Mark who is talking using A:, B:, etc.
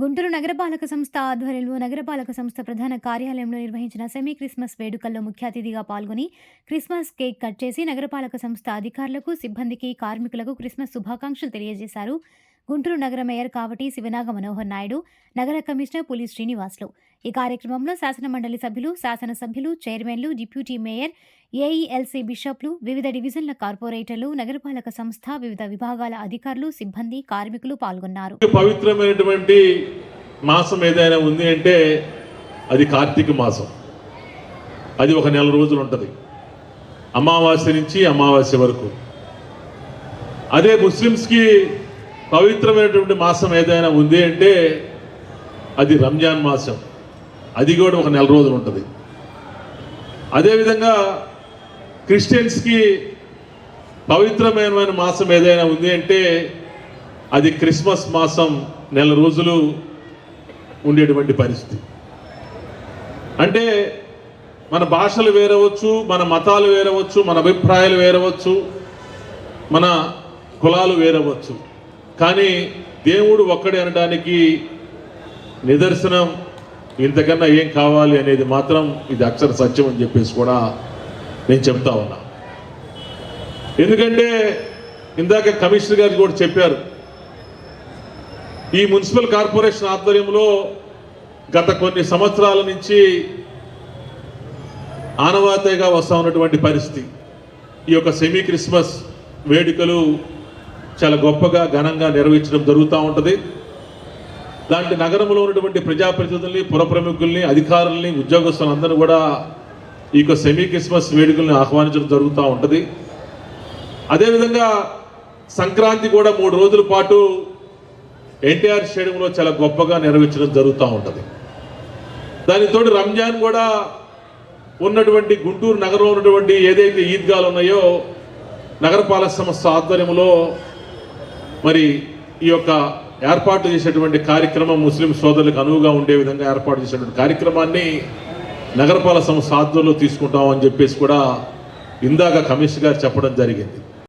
A: గుంటూరు నగరపాలక సంస్థ ఆధ్వర్యంలో నగరపాలక సంస్థ ప్రధాన కార్యాలయంలో నిర్వహించిన సెమీ క్రిస్మస్ వేడుకల్లో ముఖ్య అతిథిగా పాల్గొని క్రిస్మస్ కేక్ కట్ చేసి నగరపాలక సంస్థ అధికారులకు సిబ్బందికి కార్మికులకు క్రిస్మస్ శుభాకాంక్షలు తెలియజేశారు. గుంటూరు నగర మేయర్ కావటి శివనాగ మనోహర్ నాయుడు నగర కమిషనర్ పులి శ్రీనివాసులు ఈ కార్యక్రమంలో శాసనమండలి సభ్యులు శాసనసభ్యులు చైర్మన్లు డిప్యూటీ మేయర్ ఏఈఎల్సీ బిషప్లు వివిధ డివిజన్ల కార్పొరేటర్లు నగరపాలక సంస్థ వివిధ విభాగాల అధికారులు సిబ్బంది కార్మికులు పాల్గొన్నారు.
B: పవిత్రమైనటువంటి మాసం ఏదైనా ఉంది అంటే అది కార్తీక మాసం. అది ఒక నెల రోజులు ఉంటుంది. అమావాస్య నుంచి అమావాస్య వరకు. అదే ముస్లిమ్స్కి పవిత్రమైనటువంటి మాసం ఏదైనా ఉంది అంటే అది రంజాన్ మాసం. అది కూడా ఒక నెల రోజులు ఉంటుంది. అదేవిధంగా క్రిస్టియన్స్కి పవిత్రమైన మాసం ఏదైనా ఉంది అంటే అది క్రిస్మస్ మాసం నెల రోజులు ఉండేటువంటి పరిస్థితి. అంటే మన భాషలు వేరవచ్చు మన మతాలు వేరవచ్చు మన అభిప్రాయాలు వేరవచ్చు మన కులాలు వేరవచ్చు. కానీ దేవుడు ఒక్కడే అనడానికి నిదర్శనం ఇంతకన్నా ఏం కావాలి అనేది మాత్రం ఇది అక్షర సత్యం అని చెప్పేసి కూడా నేను చెప్తా ఉన్నా. ఎందుకంటే ఇందాక కమిషనర్ గారు కూడా చెప్పారు ఈ మున్సిపల్ కార్పొరేషన్ ఆధ్వర్యంలో గత కొన్ని సంవత్సరాల నుంచి ఆనవాతగా వస్తూ ఉన్నటువంటి పరిస్థితి. ఈ యొక్క సెమీ క్రిస్మస్ వేడుకలు చాలా గొప్పగా ఘనంగా నిర్వహించడం జరుగుతూ ఉంటుంది. దాంట్లో నగరంలో ఉన్నటువంటి ప్రజాప్రతినిధుల్ని పురప్రముఖుల్ని అధికారుల్ని ఉద్యోగస్తులందరూ కూడా ఈ యొక్క సెమీ క్రిస్మస్ వేడుకల్ని ఆహ్వానించడం జరుగుతూ ఉంటుంది. అదేవిధంగా సంక్రాంతి కూడా మూడు రోజుల పాటు ఎన్టీఆర్ స్టేడియంలో చాలా గొప్పగా నిర్వహించడం జరుగుతూ ఉంటుంది. దానితోటి రంజాన్ కూడా ఉన్నటువంటి గుంటూరు నగరంలో ఉన్నటువంటి ఏదైతే ఈద్గాలు ఉన్నాయో నగరపాలక సంస్థ ఆధ్వర్యంలో మరి ఈ యొక్క ఏర్పాటు చేసేటువంటి కార్యక్రమం ముస్లిం సోదరులకు అనువుగా ఉండే విధంగా ఏర్పాటు చేసేటువంటి కార్యక్రమాన్ని నగరపాలక సంస్థ ఆధ్వర్యంలో తీసుకుంటామని చెప్పేసి కూడా ఇందాక కమిషనర్ గారు చెప్పడం జరిగింది.